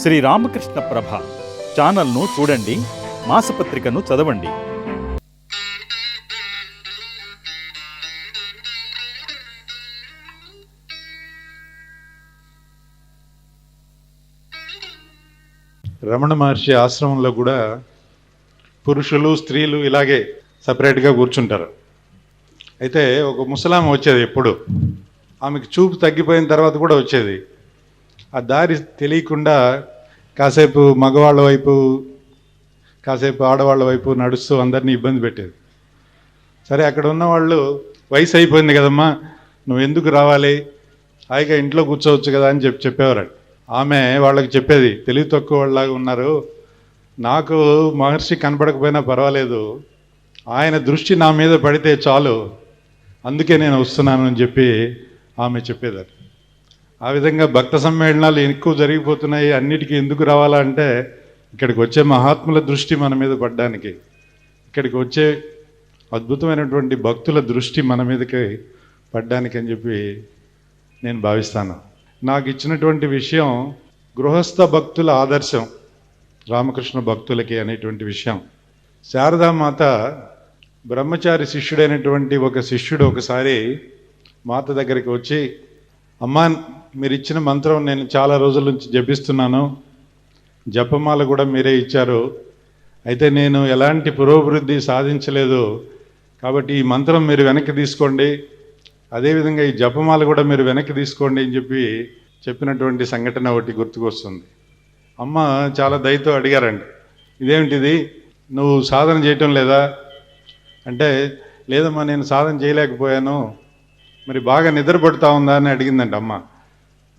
శ్రీ రామకృష్ణ ప్రభ ఛానల్ను చూడండి మాసపత్రికను చదవండి. రమణ మహర్షి ఆశ్రమంలో కూడా పురుషులు స్త్రీలు ఇలాగే సపరేట్గా కూర్చుంటారు. అయితే ఒక ముసలామె వచ్చేది ఎప్పుడు? ఆమెకు చూపు తగ్గిపోయిన తర్వాత కూడా వచ్చేది. ఆ దారి తెలియకుండా కాసేపు మగవాళ్ళ వైపు కాసేపు ఆడవాళ్ళ వైపు నడుస్తూ అందరినీ ఇబ్బంది పెట్టేది. సరే అక్కడ ఉన్న వాళ్ళు వయసు అయిపోయింది కదమ్మా నువ్వు ఎందుకు రావాలి? హాయిగా ఇంట్లో కూర్చోవచ్చు కదా అని చెప్పి చెప్పేవారు ఆమె వాళ్ళకి చెప్పేది తెలివి తక్కువ వాళ్ళలాగా ఉన్నారు నాకు మహర్షి కనపడకపోయినా పర్వాలేదు ఆయన దృష్టి నా మీద పడితే చాలు అందుకే నేను వస్తున్నాను అని చెప్పి ఆమె చెప్పేదారు ఆ విధంగా భక్త సమ్మేళనాలు ఎక్కువ జరిగిపోతున్నాయి. అన్నిటికీ ఎందుకు రావాలంటే ఇక్కడికి వచ్చే మహాత్ముల దృష్టి మన మీద పడ్డానికి. ఇక్కడికి వచ్చే అద్భుతమైనటువంటి భక్తుల దృష్టి మన మీదకి పడ్డానికి అని చెప్పి నేను భావిస్తాను. నాకు ఇచ్చినటువంటి విషయం గృహస్థ భక్తుల ఆదర్శం రామకృష్ణ భక్తులకి అనేటువంటి విషయం. శారదామాత బ్రహ్మచారి శిష్యుడైనటువంటి ఒక శిష్యుడు ఒకసారి మాత దగ్గరికి వచ్చి అమ్మా మీరు ఇచ్చిన మంత్రం నేను చాలా రోజుల నుంచి జపిస్తున్నాను. జపమాల కూడా మీరే ఇచ్చారు. అయితే నేను ఎలాంటి పురోభివృద్ధి సాధించలేదు. కాబట్టి ఈ మంత్రం మీరు వెనక్కి తీసుకోండి. అదేవిధంగా ఈ జపమాల కూడా మీరు వెనక్కి తీసుకోండి అని చెప్పి చెప్పినటువంటి సంఘటన ఒకటి గుర్తుకొస్తుంది. అమ్మ చాలా దయతో అడిగారండి. ఇదేమిటిది? నువ్వు సాధన చేయటం లేదా? అంటే లేదమ్మా నేను సాధన చేయలేకపోయాను. మరి బాగా నిద్రపడుతూ ఉందా అని అడిగిందంట అమ్మ.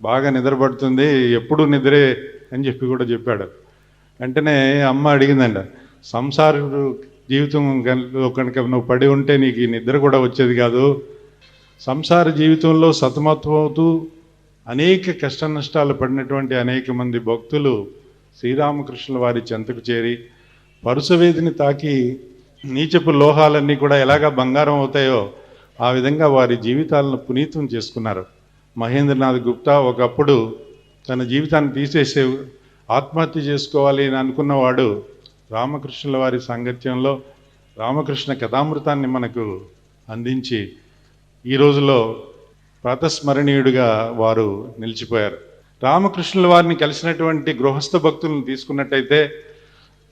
బాగా నిద్రపడుతుంది ఎప్పుడు నిద్రే అని చెప్పి కూడా చెప్పాడు. వెంటనే అమ్మ అడిగిందంట సంసార జీవితం కనుక నువ్వు పడి ఉంటే నీకు నిద్ర కూడా వచ్చేది కాదు. సంసార జీవితంలో సతమతమవుతూ అనేక కష్ట నష్టాలు పడినటువంటి అనేక మంది భక్తులు శ్రీరామకృష్ణుల వారి చెంతకు చేరి పరుసవేదిని తాకి నీచపు లోహాలన్నీ కూడా ఎలాగా బంగారం అవుతాయో ఆ విధంగా వారి జీవితాలను పునీతం చేసుకున్నారు. మహేంద్రనాథ్ గుప్తా ఒకప్పుడు తన జీవితాన్ని తీసేసే ఆత్మహత్య చేసుకోవాలి అని అనుకున్నవాడు రామకృష్ణుల వారి సాంగత్యంలో రామకృష్ణ కథామృతాన్ని మనకు అందించి ఈ రోజులో ప్రాతస్మరణీయుడిగా వారు నిలిచిపోయారు. రామకృష్ణుల వారిని కలిసినటువంటి గృహస్థ భక్తులను తీసుకున్నట్టయితే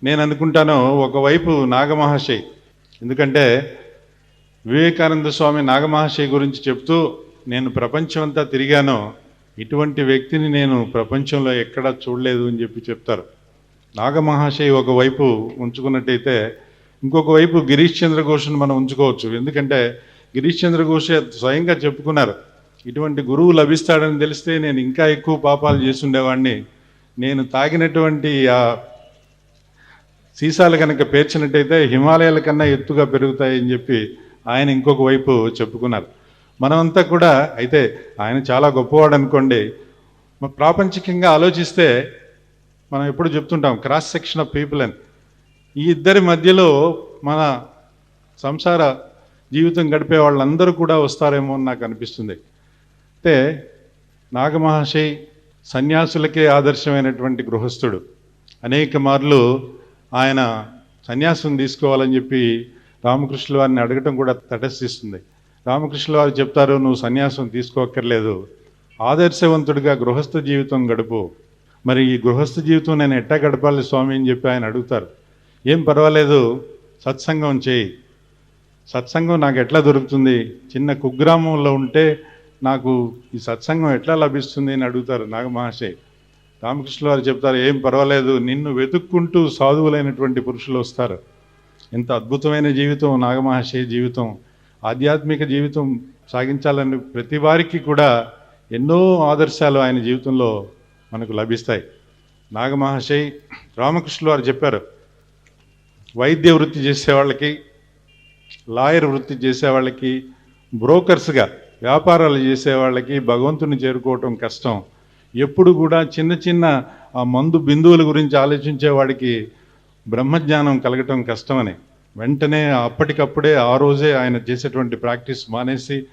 నేను అనుకుంటాను ఒకవైపు నాగమహాశయ్ ఎందుకంటే వివేకానంద స్వామి నాగమహాశయ్ గురించి చెప్తూ నేను ప్రపంచం అంతా తిరిగాను ఇటువంటి వ్యక్తిని నేను ప్రపంచంలో ఎక్కడా చూడలేదు అని చెప్పి చెప్తారు. నాగమహాశయ ఒకవైపు ఉంచుకున్నట్టయితే ఇంకొక వైపు గిరీష్ చంద్ర ఘోష్ను మనం ఉంచుకోవచ్చు. ఎందుకంటే గిరీష్ చంద్ర ఘోష్ స్వయంగా చెప్పుకున్నారు ఇటువంటి గురువు లభిస్తాడని తెలిస్తే నేను ఇంకా ఎక్కువ పాపాలు చేసుండేవాడిని నేను తాగినటువంటి ఆ సీసాలు కనుక పేర్చినట్టయితే హిమాలయాల కన్నా ఎత్తుగా పెరుగుతాయని చెప్పి ఆయన ఇంకొక వైపు చెప్పుకున్నారు. మనమంతా కూడా అయితే ఆయన చాలా గొప్పవాడు అనుకోండి ప్రాపంచికంగా ఆలోచిస్తే మనం ఎప్పుడు చెప్తుంటాం క్రాస్ సెక్షన్ ఆఫ్ పీపుల్ అని. ఈ ఇద్దరి మధ్యలో మన సంసార జీవితం గడిపే వాళ్ళందరూ కూడా వస్తారేమో అని నాకు అనిపిస్తుంది. అయితే నాగమహర్షి సన్యాసులకే ఆదర్శమైనటువంటి గృహస్థుడు. అనేక మార్లు ఆయన సన్యాసం తీసుకోవాలని చెప్పి రామకృష్ణుల వారిని అడగటం కూడా తటస్థిస్తుంది. రామకృష్ణుల వారు చెప్తారు నువ్వు సన్యాసం తీసుకోక్కర్లేదు. ఆదర్శవంతుడిగా గృహస్థ జీవితం గడుపు. మరి ఈ గృహస్థ జీవితం నేను ఎట్టా గడపాలి స్వామి అని చెప్పి ఆయన అడుగుతారు. ఏం పర్వాలేదు సత్సంగం చేయి. సత్సంగం నాకు ఎట్లా దొరుకుతుంది? చిన్న కుగ్రామంలో ఉంటే నాకు ఈ సత్సంగం ఎట్లా లభిస్తుంది అని అడుగుతారు నాగమహాశయ్ రామకృష్ణ వారు చెప్తారు ఏం పర్వాలేదు నిన్ను వెతుక్కుంటూ సాధువులైనటువంటి పురుషులు వస్తారు. ఎంత అద్భుతమైన జీవితం నాగమహర్షి జీవితం ఆధ్యాత్మిక జీవితం సాగించాలని ప్రతి వారికి కూడా ఎన్నో ఆదర్శాలు ఆయన జీవితంలో మనకు లభిస్తాయి. నాగమహర్షి రామకృష్ణులు వారు చెప్పారు వైద్య వృత్తి చేసే వాళ్ళకి లాయర్ వృత్తి చేసే వాళ్ళకి బ్రోకర్స్గా వ్యాపారాలు చేసే వాళ్ళకి భగవంతుని చేరుకోవటం కష్టం. ఎప్పుడు కూడా చిన్న చిన్న ఆ మందు బిందువుల గురించి ఆలోచించేవాడికి బ్రహ్మజ్ఞానం కలగటం కష్టమని వెంటనే అప్పటికప్పుడే ఆ రోజే ఆయన చేసేటువంటి ప్రాక్టీస్ మానేసి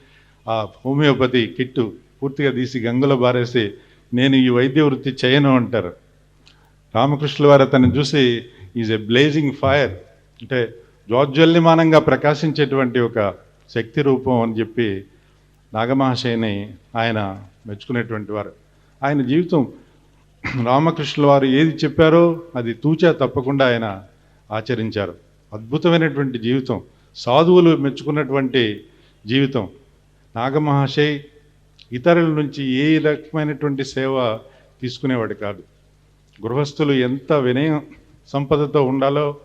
ఆ హోమియోపతి కిట్టు పూర్తిగా తీసి గంగులో బారేసి నేను ఈ వైద్య వృత్తి చేయను అంటారు. రామకృష్ణుల వారు అతన్ని చూసి ఈజ్ ఎ బ్లేజింగ్ ఫైర్. అంటే జ్వాజ్వల్యమానంగా ప్రకాశించేటువంటి ఒక శక్తి రూపం అని చెప్పి నాగమహాశయని ఆయన మెచ్చుకునేటువంటి వారు. ఆయన జీవితం రామకృష్ణుల వారు ఏది చెప్పారో అది తూచా తప్పకుండా ఆయన ఆచరించారు. అద్భుతమైనటువంటి జీవితం. సాధువులు మెచ్చుకున్నటువంటి జీవితం. నాగమహాశయ్ ఇతరుల నుంచి ఏ రకమైనటువంటి సేవ తీసుకునేవాడు కాదు. గృహస్థులు ఎంత వినయ సంపదతో ఉండాలో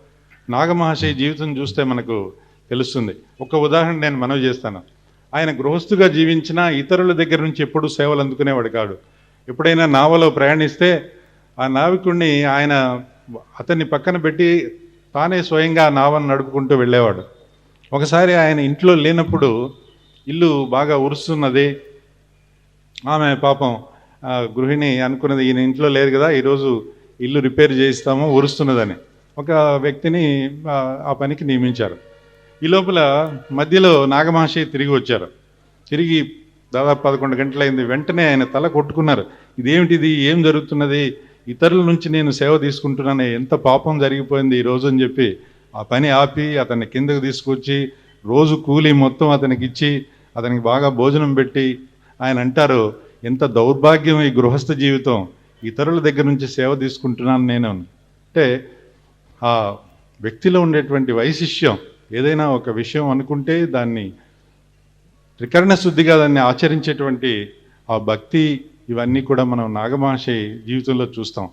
నాగమహాశయ జీవితం చూస్తే మనకు తెలుస్తుంది. ఒక ఉదాహరణ నేను మనవి చేస్తాను. ఆయన గృహస్థుగా జీవించిన ఇతరుల దగ్గర నుంచి ఎప్పుడూ సేవలు అందుకునేవాడు కాడు. ఎప్పుడైనా నావలో ప్రయాణిస్తే ఆ నావికుడిని ఆయన అతన్ని పక్కన పెట్టి తానే స్వయంగా నావను నడుపుకుంటూ వెళ్ళేవాడు. ఒకసారి ఆయన ఇంట్లో లేనప్పుడు ఇల్లు బాగా ఉరుస్తున్నది. ఆమె పాపం గృహిణి అనుకున్నది ఈయన ఇంట్లో లేదు కదా ఈరోజు ఇల్లు రిపేర్ చేయిస్తాము ఉరుస్తున్నదని. ఒక వ్యక్తిని ఆ, ఆ పనికి నియమించారు. ఈ లోపల మధ్యలో నాగమహర్షి తిరిగి వచ్చారు. తిరిగి దాదాపు పదకొండు గంటలైంది. వెంటనే ఆయన తల కొట్టుకున్నారు. ఇదేమిటిది? ఏం జరుగుతున్నది? ఇతరుల నుంచి నేను సేవ తీసుకుంటున్నాను. ఎంత పాపం జరిగిపోయింది ఈ రోజు అని చెప్పి ఆ పని ఆపి అతన్ని కిందకు తీసుకొచ్చి రోజు కూలి మొత్తం అతనికి ఇచ్చి అతనికి బాగా భోజనం పెట్టి ఆయన అంటారు ఎంత దౌర్భాగ్యం ఈ గృహస్థ జీవితం. ఇతరుల దగ్గర నుంచి సేవ తీసుకుంటున్నాను నేను. అంటే ఆ వ్యక్తిలో ఉండేటువంటి వైశిష్యం ఏదైనా ఒక విషయం అనుకుంటే దాన్ని త్రికరణ శుద్ధిగా దాన్ని ఆచరించేటువంటి ఆ భక్తి ఇవన్నీ కూడా మనం నాగమహర్షి జీవితంలో చూస్తాం.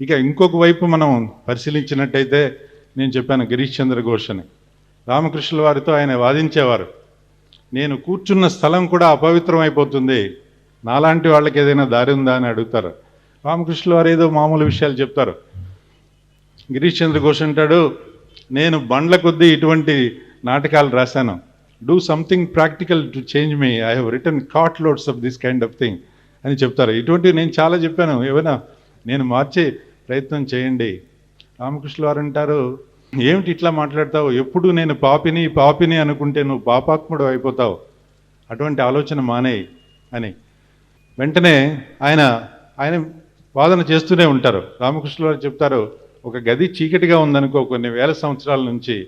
ఇక ఇంకొక వైపు మనం పరిశీలించినట్టయితే నేను చెప్పాను గిరీష్ చంద్ర ఘోష్ అని రామకృష్ణుల వారితో ఆయన వాదించేవారు. నేను కూర్చున్న స్థలం కూడా అపవిత్రం అయిపోతుంది నాలాంటి వాళ్ళకి ఏదైనా దారి ఉందా అని అడుగుతారు. రామకృష్ణుల వారు ఏదో మామూలు విషయాలు చెప్తారు. గిరీష్ చంద్ర ఘోష్ అంటాడు నేను బండ్ల కొద్దీ ఇటువంటి నాటకాలు రాశాను. Do something practical to change me I have written got loads of this kind of thing అని చెప్తారు. ఇటువంటివి నేను చాలా చెప్పాను. ఏమైనా నేను మార్చే ప్రయత్నం చేయండి. రామకృష్ణ వారు అంటారు ఏమిటి ఇట్లా మాట్లాడతావు? ఎప్పుడు నేను పాపిని పాపిని అనుకుంటే నువ్వు పాపాత్ముడు అయిపోతావు. అటువంటి ఆలోచన మానేయి అని. వెంటనే ఆయన ఆయన వాదన చేస్తూనే ఉంటారు. రామకృష్ణ వారు చెప్తారు ఒక గది చీకటిగా ఉందనుకో కొన్ని వేల సంవత్సరాల నుంచి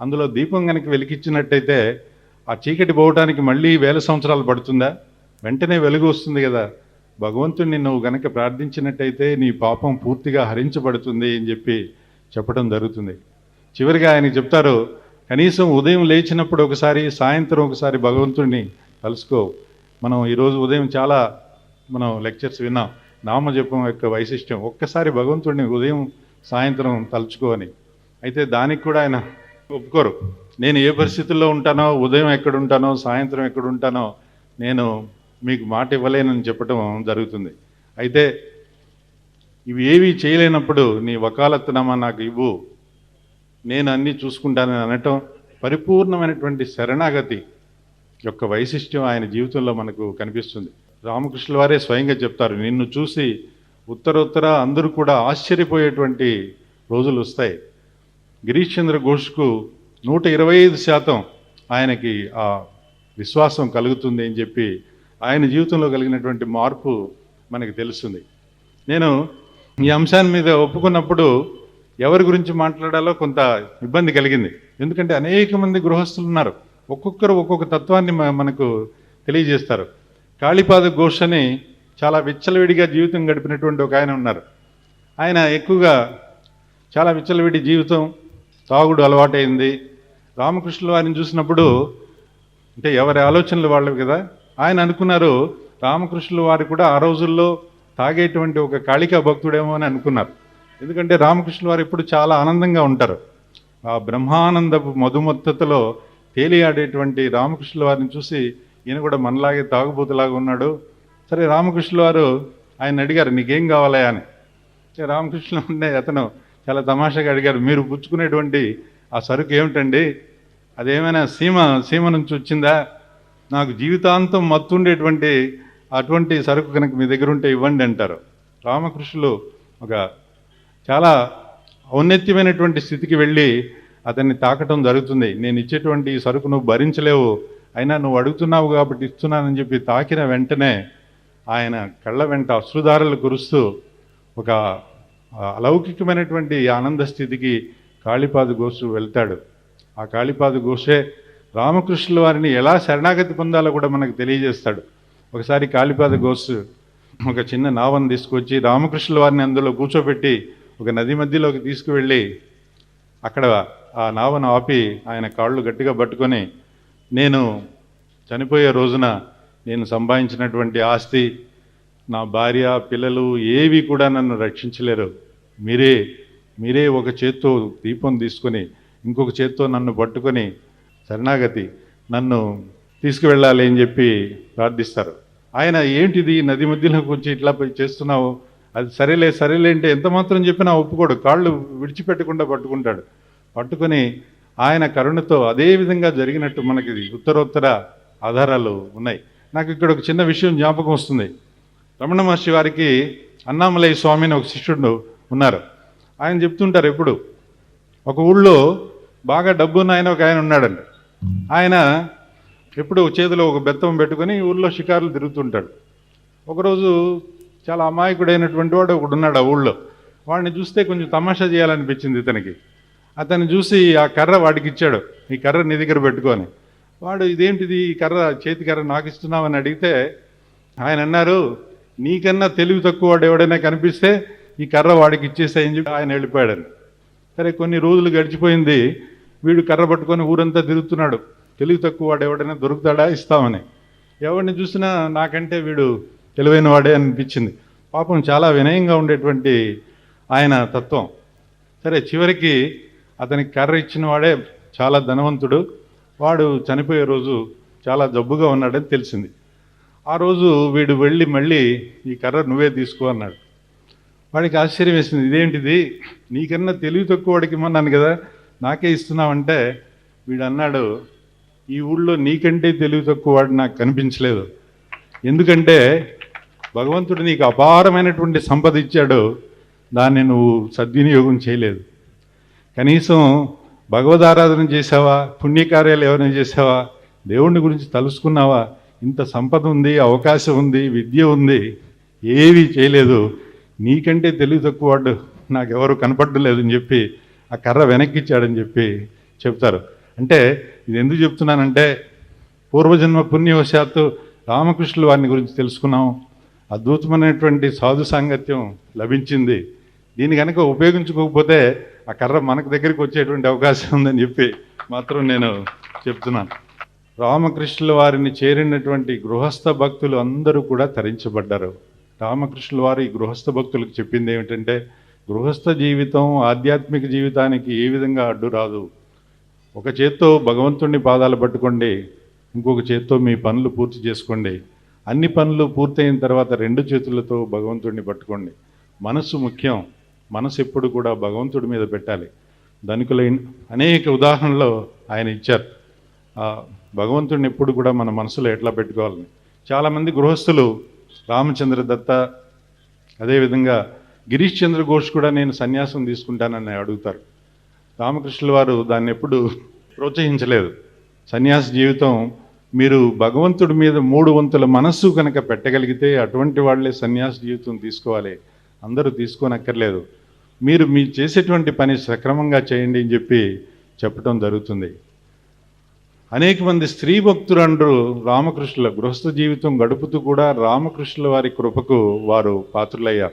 అందులో దీపం కనుక వెలికిచ్చినట్టయితే ఆ చీకటి పోవటానికి మళ్ళీ వేల సంవత్సరాలు పడుతుందా? వెంటనే వెలుగు వస్తుంది కదా. భగవంతుడిని నువ్వు గనక ప్రార్థించినట్టయితే నీ పాపం పూర్తిగా హరించబడుతుంది అని చెప్పి చెప్పడం జరుగుతుంది. చివరిగా ఆయన చెప్తారు కనీసం ఉదయం లేచినప్పుడు ఒకసారి సాయంత్రం ఒకసారి భగవంతుడిని కలుసుకో. మనం ఈరోజు ఉదయం చాలా మనం లెక్చర్స్ విన్నాం. నామజపం యొక్క వైశిష్ట్యం ఒక్కసారి భగవంతుడిని ఉదయం సాయంత్రం తలుచుకో అని. అయితే దానికి కూడా ఆయన ఒప్పుకోరు. నేను ఏ పరిస్థితుల్లో ఉంటానో ఉదయం ఎక్కడ ఉంటానో సాయంత్రం ఎక్కడ ఉంటానో నేను మీకు మాట ఇవ్వలేనని చెప్పడం జరుగుతుంది. అయితే ఇవి ఏవి చేయలేనప్పుడు నీ వకాలత్తునమా నాకు ఇవ్వు. నేను అన్నీ చూసుకుంటానని అనటం పరిపూర్ణమైనటువంటి శరణాగతి యొక్క వైశిష్ట్యం ఆయన జీవితంలో మనకు కనిపిస్తుంది. రామకృష్ణుల వారే స్వయంగా చెప్తారు నిన్ను చూసి ఉత్తరోత్తర అందరూ కూడా ఆశ్చర్యపోయేటువంటి రోజులు వస్తాయి. గిరీష్ చంద్ర ఘోష్కు నూట ఇరవై ఐదు శాతం ఆయనకి ఆ విశ్వాసం కలుగుతుంది అని చెప్పి ఆయన జీవితంలో కలిగినటువంటి మార్పు మనకి తెలుస్తుంది. నేను ఈ అంశాన్ని మీద ఒప్పుకున్నప్పుడు ఎవరి గురించి మాట్లాడాలో కొంత ఇబ్బంది కలిగింది. ఎందుకంటే అనేక మంది గృహస్థులు ఉన్నారు. ఒక్కొక్కరు ఒక్కొక్క తత్వాన్ని మనకు తెలియజేస్తారు. కాళీపాద ఘోషని అని చాలా విచ్చలవిడిగా జీవితం గడిపినటువంటి ఒక ఆయన ఉన్నారు. ఆయన ఎక్కువగా చాలా విచ్చలవిడి జీవితం తాగుడు అలవాటైంది. రామకృష్ణుల వారిని చూసినప్పుడు అంటే ఎవరి ఆలోచనలు వాళ్ళవి కదా? ఆయన అనుకున్నారు రామకృష్ణుల వారు కూడా ఆ రోజుల్లో తాగేటువంటి ఒక కాళికా భక్తుడేమో అని అనుకున్నారు. ఎందుకంటే రామకృష్ణుల వారు ఇప్పుడు చాలా ఆనందంగా ఉంటారు. ఆ బ్రహ్మానందపు మధుమత్తతలో తేలియాడేటువంటి రామకృష్ణుల వారిని చూసి ఈయన కూడా మనలాగే తాగుబోతులాగా ఉన్నాడు. సరే రామకృష్ణుల వారు ఆయన అడిగారు నీకేం కావాలా అని. రామకృష్ణుడు రామకృష్ణ ఉండే అతను చాలా తమాషాగా అడిగారు. మీరు పుచ్చుకునేటువంటి ఆ సరుకు ఏమిటండి? అదేమైనా సీమ సీమ నుంచి వచ్చిందా? నాకు జీవితాంతం మత్తుండేటువంటి అటువంటి సరుకు కనుక మీ దగ్గర ఉంటే ఇవ్వండి అంటారు. రామకృష్ణులు ఒక చాలా ఔన్నత్యమైనటువంటి స్థితికి వెళ్ళి అతన్ని తాకటం జరుగుతుంది. నేను ఇచ్చేటువంటి ఈ సరుకు నువ్వు భరించలేవు. అయినా నువ్వు అడుగుతున్నావు కాబట్టి ఇస్తున్నానని చెప్పి తాకిన వెంటనే ఆయన కళ్ళ వెంట అశ్రుధారలు కురుస్తూ ఒక అలౌకికమైనటువంటి ఆనంద స్థితికి కాళీపాద గోసు వెళ్తాడు. ఆ కాళీపాద గోసే రామకృష్ణుల వారిని ఎలా శరణాగతి పొందాలో కూడా మనకు తెలియజేస్తాడు. ఒకసారి కాళీపాద గోసు ఒక చిన్న నావను తీసుకొచ్చి రామకృష్ణుల వారిని అందులో కూర్చోబెట్టి ఒక నది మధ్యలోకి తీసుకువెళ్ళి అక్కడ ఆ నావను ఆపి ఆయన కాళ్ళు గట్టిగా పట్టుకొని నేను చనిపోయే రోజున నేను సంపాదించినటువంటి ఆస్తి నా భార్య పిల్లలు ఏవి కూడా నన్ను రక్షించలేరు. మీరే మీరే ఒక చేత్తో దీపం తీసుకొని ఇంకొక చేత్తో నన్ను పట్టుకొని శరణాగతి నన్ను తీసుకువెళ్ళాలి అని చెప్పి ప్రార్థిస్తారు. ఆయన ఏంటిది నది మధ్యలోకి వచ్చి ఇట్లా చేస్తున్నావు? అది సరేలే సరేలే అంటే ఎంత మాత్రం చెప్పినా ఒప్పుకోడు. కాళ్ళు విడిచిపెట్టకుండా పట్టుకుంటాడు. పట్టుకొని ఆయన కరుణతో అదే విధంగా జరిగినట్టు మనకి ఉత్తరోత్తర ఆధారాలు ఉన్నాయి. నాకు ఇక్కడ ఒక చిన్న విషయం జ్ఞాపకం వస్తుంది. రమణ మహర్షి వారికి అన్నామలయ్య స్వామి అని ఒక శిష్యుడు ఉన్నారు. ఆయన చెప్తుంటారు ఎప్పుడు? ఒక ఊళ్ళో బాగా డబ్బున్న ఆయన ఒక ఆయన ఉన్నాడండి ఆయన ఎప్పుడు చేతిలో ఒక బెత్తం పెట్టుకొని ఊళ్ళో షికారులు తిరుగుతుంటాడు. ఒకరోజు చాలా అమాయకుడైనటువంటి వాడు ఒకడు ఉన్నాడు ఆ ఊళ్ళో. వాడిని చూస్తే కొంచెం తమాషా చేయాలనిపించింది ఇతనికి. అతను చూసి ఆ కర్ర వాడికి ఇచ్చాడు. ఈ కర్ర నీ దగ్గర పెట్టుకొని వాడు ఇదేంటిది? ఈ కర్ర చేతి కర్ర నాకు ఇస్తున్నావని అడిగితే ఆయన అన్నారు నీకన్నా తెలివి తక్కువ వాడు ఎవడైనా కనిపిస్తే ఈ కర్ర వాడికి ఇచ్చేసాయని చెప్పి ఆయన వెళ్ళిపోయాడని సరే కొన్ని రోజులు గడిచిపోయింది. వీడు కర్ర పట్టుకొని ఊరంతా తిరుగుతున్నాడు. తెలివి తక్కువ వాడు ఎవడైనా దొరుకుతాడా? ఇస్తామని. ఎవరిని చూసినా నాకంటే వీడు తెలివైన వాడే అనిపించింది. పాపం చాలా వినయంగా ఉండేటువంటి ఆయన తత్వం. సరే చివరికి అతనికి కర్ర ఇచ్చిన వాడే చాలా ధనవంతుడు. వాడు చనిపోయే రోజు చాలా జబ్బుగా ఉన్నాడని తెలిసింది. ఆ రోజు వీడు వెళ్ళి మళ్ళీ ఈ కర్ర నువ్వే తీసుకో అన్నాడు. వాడికి ఆశ్చర్యం వేసింది ఇదేంటిది? నీకన్నా తెలివి తక్కువ వాడికి ఇమ్మన్నాను కదా నాకే ఇస్తున్నావంటే? వీడు అన్నాడు ఈ ఊళ్ళో నీకంటే తెలివి తక్కువ వాడు నాకు కనిపించలేదు. ఎందుకంటే భగవంతుడు నీకు అపారమైనటువంటి సంపద ఇచ్చాడు దాన్ని నువ్వు సద్వినియోగం చేయలేదు. కనీసం భగవద్ ఆరాధన చేసావా పుణ్యకార్యాలు ఎవరైనా చేసావా దేవుణ్ణి గురించి తలుసుకున్నావా? ఇంత సంపద ఉంది అవకాశం ఉంది విద్య ఉంది ఏవి చేయలేదు. నీకంటే తెలివి తక్కువ వాడు నాకెవరు కనపడలేదని చెప్పి ఆ కర్ర వెనక్కిచ్చాడని చెప్పి చెప్తారు. అంటే ఇది ఎందుకు చెప్తున్నానంటే పూర్వజన్మ పుణ్యవశాత్తు రామకృష్ణుల వారిని గురించి తెలుసుకున్నాం. అద్భుతమైనటువంటి సాధు సాంగత్యం లభించింది. దీన్ని కనుక ఉపయోగించుకోకపోతే ఆ కర్ర మనకు దగ్గరికి వచ్చేటువంటి అవకాశం ఉందని చెప్పి మాత్రం నేను చెప్తున్నాను. రామకృష్ణుల వారిని చేరినటువంటి గృహస్థ భక్తులు అందరూ కూడా తరించబడ్డారు. రామకృష్ణుల వారు ఈ గృహస్థ భక్తులకు చెప్పింది ఏమిటంటే గృహస్థ జీవితం ఆధ్యాత్మిక జీవితానికి ఏ విధంగా అడ్డు రాదు. ఒక చేత్తో భగవంతుడిని పాదాలు పట్టుకోండి ఇంకొక చేత్తో మీ పనులు పూర్తి చేసుకోండి. అన్ని పనులు పూర్తయిన తర్వాత రెండు చేతులతో భగవంతుడిని పట్టుకోండి. మనస్సు ముఖ్యం మనసు ఎప్పుడు కూడా భగవంతుడి మీద పెట్టాలి. ధనికులైన అనేక ఉదాహరణలు ఆయన ఇచ్చారు. భగవంతుడిని ఎప్పుడు కూడా మన మనసులో ఎట్లా పెట్టుకోవాలని. చాలామంది గృహస్థులు రామచంద్ర దత్త అదేవిధంగా గిరీష్ చంద్ర ఘోష్ కూడా నేను సన్యాసం తీసుకుంటానని అడుగుతారు. రామకృష్ణుల వారు దాన్ని ఎప్పుడు ప్రోత్సహించలేదు. సన్యాస జీవితం మీరు భగవంతుడి మీద మూడు వంతుల మనస్సు కనుక పెట్టగలిగితే అటువంటి వాళ్ళే సన్యాస జీవితం తీసుకోవాలి. అందరూ తీసుకోనక్కర్లేదు. మీరు మీ చేసేటువంటి పని సక్రమంగా చేయండి అని చెప్పి చెప్పడం జరుగుతుంది. అనేక మంది స్త్రీ భక్తులు అంటారు రామకృష్ణుల గృహస్థ జీవితం గడుపుతూ కూడా రామకృష్ణుల వారి కృపకు వారు పాత్రులయ్యారు.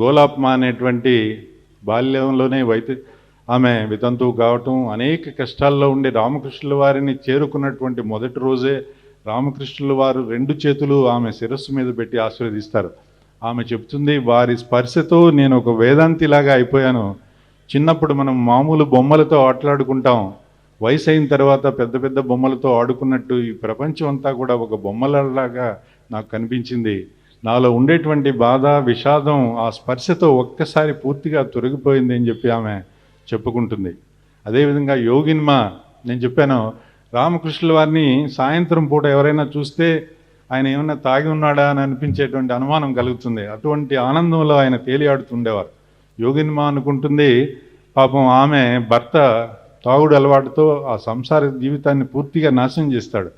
గోలాప్మ అనేటువంటి బాల్యంలోనే వైద్య ఆమె వితంతువు కావటం అనేక కష్టాల్లో ఉండే రామకృష్ణుల వారిని చేరుకున్నటువంటి మొదటి రోజే రామకృష్ణుల వారు రెండు చేతులు ఆమె శిరస్సు మీద పెట్టి ఆశీర్వదిస్తారు. ఆమె చెప్తుంది వారి స్పర్శతో నేను ఒక వేదాంతిలాగా అయిపోయాను. చిన్నప్పుడు మనం మామూలు బొమ్మలతో ఆటలాడుకుంటాం. వయసు అయిన తర్వాత పెద్ద పెద్ద బొమ్మలతో ఆడుకున్నట్టు ఈ ప్రపంచం అంతా కూడా ఒక బొమ్మలలాగా నాకు కనిపించింది. నాలో ఉండేటువంటి బాధ విషాదం ఆ స్పర్శతో ఒక్కసారి పూర్తిగా తొలగిపోయింది అని చెప్పి ఆమె చెప్పుకుంటుంది. అదేవిధంగా యోగిన్మ నేను చెప్పాను రామకృష్ణుల వారిని సాయంత్రం పూట ఎవరైనా చూస్తే ఆయన ఏమైనా తాగి ఉన్నాడా అని అనిపించేటువంటి అనుమానం కలుగుతుంది. అటువంటి ఆనందంలో ఆయన తేలియాడుతుండేవారు. యోగిన్మ అనుకుంటుంది పాపం ఆమె భర్త తాగుడు అలవాటుతో ఆ సంసార జీవితాన్ని పూర్తిగా నాశనం చేస్తాడు.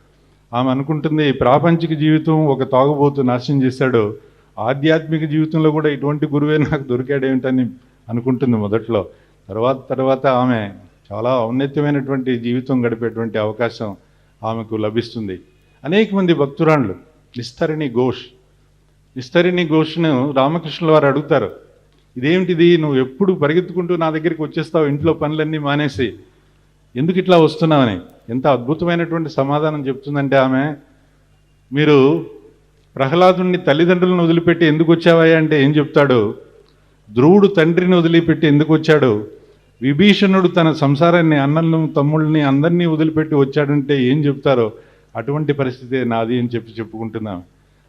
ఆమె అనుకుంటుంది ప్రాపంచిక జీవితం ఒక తాగుబోతు నాశనం చేశాడు. ఆధ్యాత్మిక జీవితంలో కూడా ఇటువంటి గురువే నాకు దొరికాడేమిటని అనుకుంటుంది మొదట్లో. తర్వాత తర్వాత ఆమె చాలా ఔన్నత్యమైనటువంటి జీవితం గడిపేటువంటి అవకాశం ఆమెకు లభిస్తుంది. అనేక మంది భక్తురాండ్లు నిస్తరిణి ఘోష్. నిస్తరిణి ఘోష్ను రామకృష్ణుల వారు అడుగుతారు ఇదేమిటిది? నువ్వు ఎప్పుడు పరిగెత్తుకుంటూ నా దగ్గరికి వచ్చేస్తావు? ఇంట్లో పనులన్నీ మానేసి ఎందుకు ఇట్లా వస్తున్నామని? ఎంత అద్భుతమైనటువంటి సమాధానం చెప్తుందంటే ఆమె మీరు ప్రహ్లాదుని తల్లిదండ్రులను వదిలిపెట్టి ఎందుకు వచ్చావయ్యా? అంటే ఏం చెప్తాడు? ధ్రువుడు తండ్రిని వదిలిపెట్టి ఎందుకు వచ్చాడు? విభీషణుడు తన సంసారాన్ని అన్నలను తమ్ముళ్ళని అందరినీ వదిలిపెట్టి వచ్చాడంటే ఏం చెప్తారో? అటువంటి పరిస్థితి నాది అని చెప్పి చెప్పుకుంటున్నాం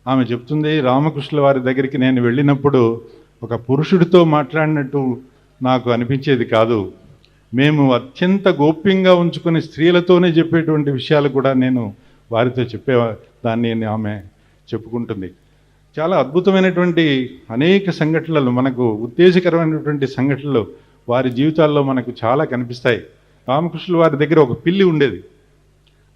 ఆమె చెప్తుంది రామకృష్ణుల వారి దగ్గరికి నేను వెళ్ళినప్పుడు ఒక పురుషుడితో మాట్లాడినట్టు నాకు అనిపించేది కాదు. మేము అత్యంత గోప్యంగా ఉంచుకుని స్త్రీలతోనే చెప్పేటువంటి విషయాలు కూడా నేను వారితో చెప్పే దాన్ని ఆమె చెప్పుకుంటుంది. చాలా అద్భుతమైనటువంటి అనేక సంఘటనలు మనకు ఉత్తేజకరమైనటువంటి సంఘటనలు వారి జీవితాల్లో మనకు చాలా కనిపిస్తాయి. రామకృష్ణుల వారి దగ్గర ఒక పిల్లి ఉండేది.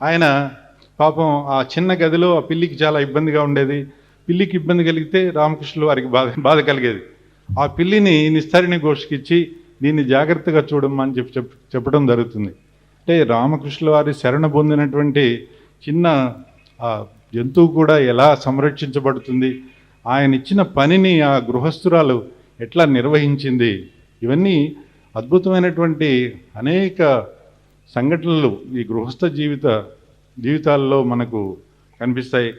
ఆయన పాపం ఆ చిన్న గదిలో ఆ పిల్లికి చాలా ఇబ్బందిగా ఉండేది. పిల్లికి ఇబ్బంది కలిగితే రామకృష్ణుల వారికి బాధ బాధ కలిగేది. ఆ పిల్లిని నిస్తారిణి ఘోష్కి ఇచ్చి దీన్ని జాగ్రత్తగా చూడమని అని చెప్పి చెప్పడం జరుగుతుంది. అంటే రామకృష్ణుల వారి శరణ పొందినటువంటి చిన్న ఆ జంతువు కూడా ఎలా సంరక్షించబడుతుంది ఆయన ఇచ్చిన పనిని ఆ గృహస్థురాలు ఎట్లా నిర్వహించింది ఇవన్నీ అద్భుతమైనటువంటి అనేక సంఘటనలు ఈ గృహస్థ జీవిత జీవితాల్లో మనకు కనిపిస్తాయి.